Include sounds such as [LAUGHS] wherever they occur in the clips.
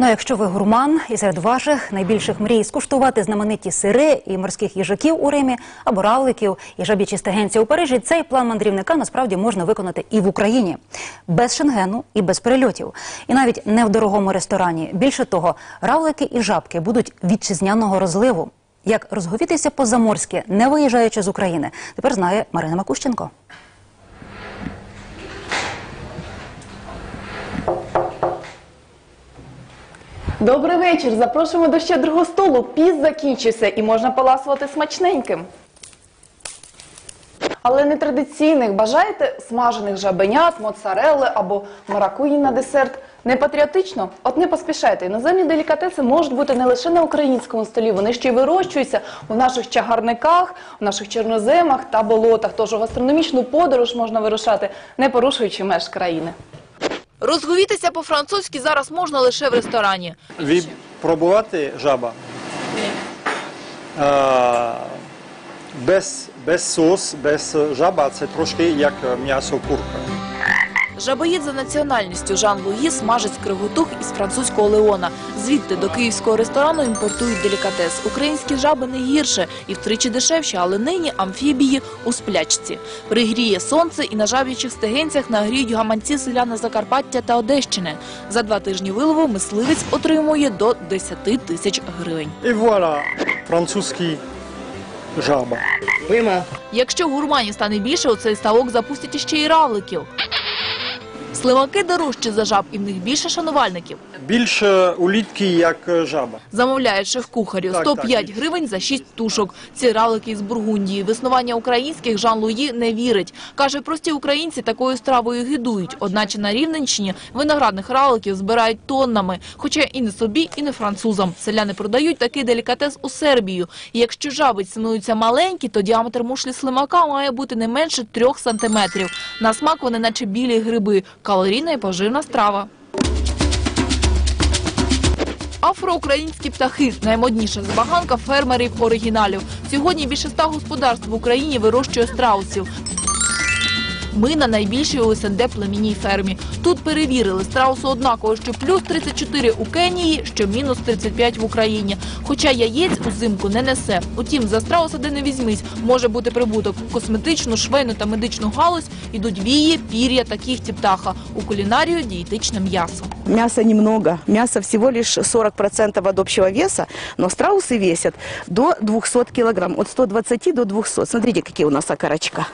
Ну, а якщо ви гурман і серед ваших найбільших мрій скуштувати знамениті сири і морських їжаків у Римі або равликів і жабічі стегенці у Парижі, цей план мандрівника насправді можна виконати і в Україні без шенгену і без перельотів, і навіть не в дорогому ресторані. Більше того, равлики і жабки будуть вітчизняного розливу. Як розговітися по-заморськи, не виїжджаючи з України, тепер знає Марина Макущенко. Добрий вечір. Запрошуємо до щедрого столу. Піс закінчився і можна поласувати смачненьким. Але не традиційних. Бажаєте смажених жабенят, моцарелли або маракуї на десерт? Не патріотично? От не поспішайте. Іноземні делікатеси можуть бути не лише на українському столі, вони ще й вирощуються у наших чагарниках, у наших чорноземах та болотах. Тож у гастрономічну подорож можна вирушати, не порушуючи меж країни. Розговітися по-французьки зараз можна лише в ресторані. Ви пробувати жаба? А, без, без сос, без жаба це трошки як м'ясо курка. Жабоїд за національністю Жан Луї смажить скриготух із французького Леона. Звідти до київського ресторану імпортують делікатес. Українські жаби не гірше і втричі дешевші, але нині амфібії у сплячці. Пригріє сонце і на жаб'ячих стегенцях нагріють гаманці селяни Закарпаття та Одещини. За два тижні вилову мисливець отримує до 10 тисяч гривень. І вуаля, французький жаба. Якщо гурманів стане більше, у цей ставок запустять іще й равликів. Слимаки дорожчі за жаб, і в них більше шанувальників. Більше улітки, як жаба. Замовляють шеф-кухарю Так, 105 так. гривень за 6 тушок. Ці равлики з Бургундії. В існування українських Жан Луї не вірить. Каже, прості українці такою стравою гидують. Одначе на Рівненщині виноградних равликів збирають тоннами. Хоча і не собі, і не французам. Селяни продають такий делікатес у Сербію. І якщо жаби цінуються маленькі, то діаметр мушлі слимака має бути не менше 3 сантиметрів. На смак вони наче білі гриби. Калорійна і поживна страва. Афроукраїнські птахи наймодніша забаганка фермерів оригіналів. Сьогодні більше ста господарств в Україні вирощує страусів. Ми на найбільшій у СНД племінній фермі. Тут перевірили страусу однаково, що плюс 34 у Кенії, що мінус 35 в Україні. Хоча яєць узимку не несе. Утім, за страуса де не візьмись, може бути прибуток. Косметичну, швейну та медичну галузь ідуть вії, пір'я та кігті птаха. У кулінарію дієтичне м'ясо. Мяса немного. Мяса всего лишь 40% от общего веса, но страусы весят до 200 килограмм. От 120 до 200. Смотрите, какие у нас окорочка.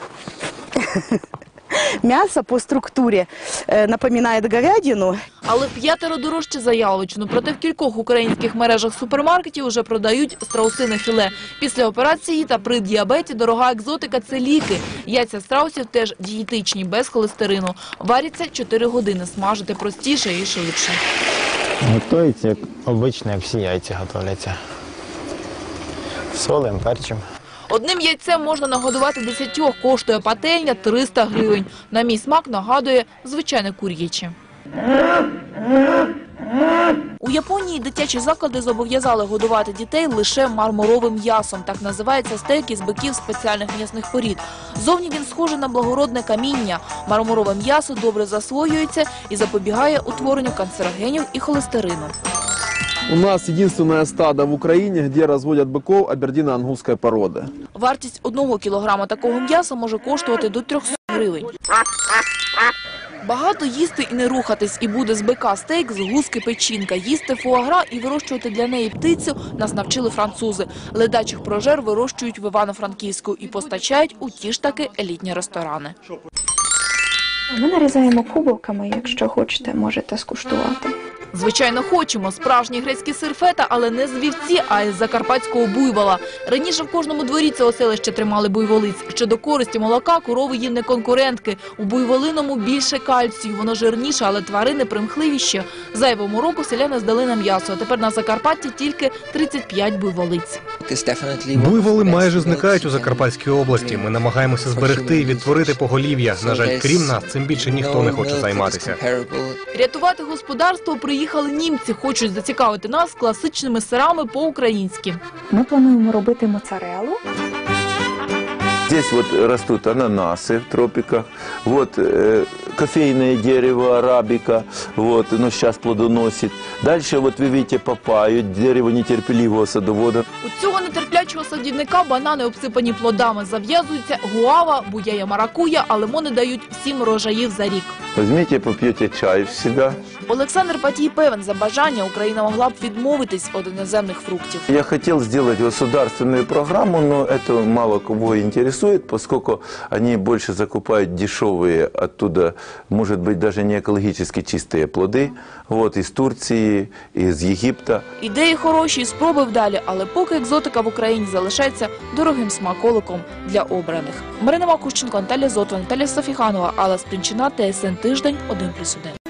[LAUGHS] [LAUGHS] Мясо по структуре э, напоминает говядину. Але п'ятеро дорожче за яловичину. Проте в кількох українських мережах супермаркетів вже продають страусине філе. Після операції та при діабеті дорога екзотика – це ліки. Яйця страусів теж дієтичні, без холестерину. Варяться 4 години, смажити простіше і швидше. Готується як обично, як всі яйця готовляться. Солим, перчим. Одним яйцем можна нагодувати десятьох, коштує пательня 300 гривень. На мій смак нагадує звичайне кур'яче. У Японії дитячі заклади зобов'язали годувати дітей лише мармуровим м'ясом. Так називається стейк із биків спеціальних м'ясних порід. Зовні він схожий на благородне каміння. Мармурове м'ясо добре засвоюється і запобігає утворенню канцерогенів і холестерину. У нас единственное стадо в Украине, где разводят быков абердино-ангусской породы. Вартість одного кілограма такого м'яса може коштувати до 300 гривень. Багато їсти і не рухатись, і буде з бика стейк, з гуски печінка. Їсти фуагра і вирощувати для неї птицю нас навчили французи. Ледачих прожер вирощують в Івано-Франківську і постачають у ті ж таки елітні ресторани. Ми нарізаємо кубиками, якщо хочете, можете скуштувати. Звичайно, хочемо справжній грецький сир фета, але не з вівці, а із закарпатського буйвола. Раніше в кожному дворі це оселище тримали буйволиць. Щодо користі молока, корови їм не конкурентки. У буйволиному більше кальцію, воно жирніше, але тварини примхливіші. Зайвому року селяни здали на м'ясо. А тепер на Закарпатті тільки 35 буйволиць. Буйволи майже зникають у Закарпатській області. Ми намагаємося зберегти і відтворити поголів'я. На жаль, крім нас, цим більше ніхто не хоче займатися. Рятувати господарство приїхали німці. Хочуть зацікавити нас класичними сирами по-українськи. Ми плануємо робити моцарелу. Здесь вот растут ананасы в тропиках, вот э, кофейное дерево арабика, вот, оно сейчас плодоносит. Дальше вот вы видите папаю, дерево нетерпеливого садовода. У цього нетерплячого садівника банани обсипані плодами. Зав'язуються гуава, буяє маракуя, а лимони дають сім рожаїв за рік. Возьмите, попьете чай в себя. Олександр Патій певен, за бажання Україна могла б відмовитись від іноземних фруктів. Я хотел сделать государственную программу, но это мало кого интересует, поскольку они больше закупают дешевые оттуда, может быть, даже не экологически чистые плоды, вот, из Турции, из Египта. Ідеї хороші, і спроби вдалі, але поки екзотика в Україні залишається дорогим смаколиком для обраних. Марина Макущенко, Наталя Зотова, Наталя Софіханова, Алла Спринчина, ТСН Тиждень, 1+,1.